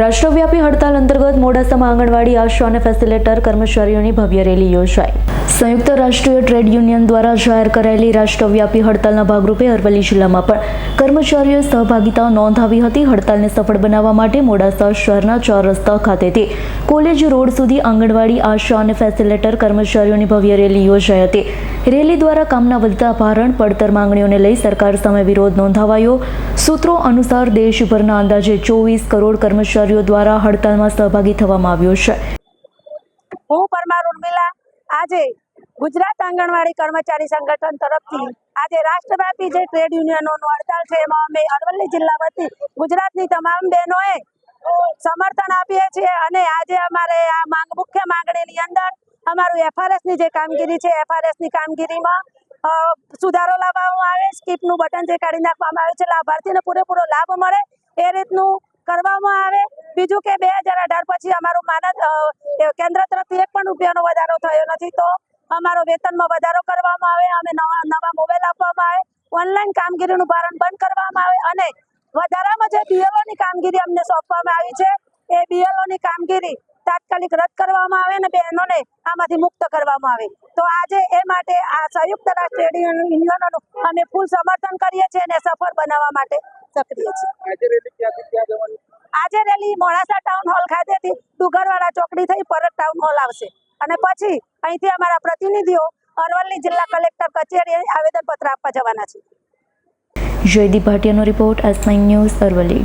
રાષ્ટ્રવ્યાપી હડતાલ અંતર્ગત મોડાસામાં આંગણવાડી આશા અને ફેસિલેટર કર્મચારીઓની ભવ્ય રેલી યોજાઈ. સંયુક્ત રાષ્ટ્રીય ટ્રેડ યુનિયન દ્વારા જાહેર કરાયેલી રાષ્ટ્રવ્યાપી હડતાલના ભાગરૂપે અરવલ્લી જિલ્લામાં પણ કર્મચારીઓએ સહભાગિતા નોંધાવી હતી. હડતાલને સફળ બનાવવા માટે મોડાસા શહેરના ચાર રસ્તા ખાતેથી કોલેજ રોડ સુધી આંગણવાડી આશા અને ફેસિલેટર કર્મચારીઓની ભવ્ય રેલી યોજાઈ હતી. રેલી દ્વારા કામના વધતા ભારણ પડતર માંગણીઓને લઈ સરકાર સામે વિરોધ નોંધાવાયો. સૂત્રો અનુસાર દેશભરના અંદાજે ચોવીસ કરોડ કર્મચારીઓ દ્વારા હડતાલમાં સહભાગી થવામાં આવ્યો છે. હું પરમાર આજે ગુજરાત આંગણવાડી કર્મચારી સંગઠન તરફથી આજે રાષ્ટ્રવ્યાપી જે ટ્રેડ યુનિયનોનું હડતાલ છે, એમાં અમે અરવલ્લી જિલ્લા વતી ગુજરાતની તમામ બહેનોએ સમર્થન આપીએ છીએ અને આજે અમારે આ માંગ મુખ્ય માંગણીની અંદર અમારું એફઆરએસની જે કામગીરી છે એફઆરએસની કામગીરીમાં સુધારો લાવવામાં આવે, સ્કીપનું બટન જે કાઢી નાખવામાં આવે છે, લાભાર્થીને પૂરેપૂરો લાભ મળે, એ રીતનું કરવામાં આવે. બીજું કે બે પછી અમારું માનદ કેન્દ્ર તરફથી એક પણ રૂપિયાનો વધારો થયો નથી, તો અમારો વેતનમાં વધારો કરવામાં આવે, અમે નવા નવા મોબાઈલ આપવામાં આવે, ઓનલાઈન કામગીરીનું ભારણ બંધ કરવામાં આવે અને વધારામાં જે બીએલઓની કામગીરી અમને સોંપવામાં આવી છે, એ બીએલઓની કામગીરી તાત્કાલિક રદ કરવામાં આવે ને બહેનોને આમાંથી મુક્ત કરવામાં આવે. તો આજે એ માટે આ સંયુક્ત રાષ્ટ્ર યુનિયનોનું અમે ફૂલ સમર્થન કરીએ છીએ અને સફળ બનાવવા માટે સક્રિય છીએ. આજે રેલી ક્યાંથી ક્યાં જવાની? આજે રેલી મોડાસા ટાઉન હોલ ખાતેથી ડુગરવાડા ચોકડી થઈ પરત ટાઉન હોલ આવશે. અને પછી અહીંથી અમારા પ્રતિનિધિઓ અરવલ્લી જિલ્લા કલેક્ટર કચેરીએ આવેદનપત્ર આપવા જવાના છે. જયદીપ ભાટિયાનો રિપોર્ટ એસ ન્યૂઝ અરવલ્લી.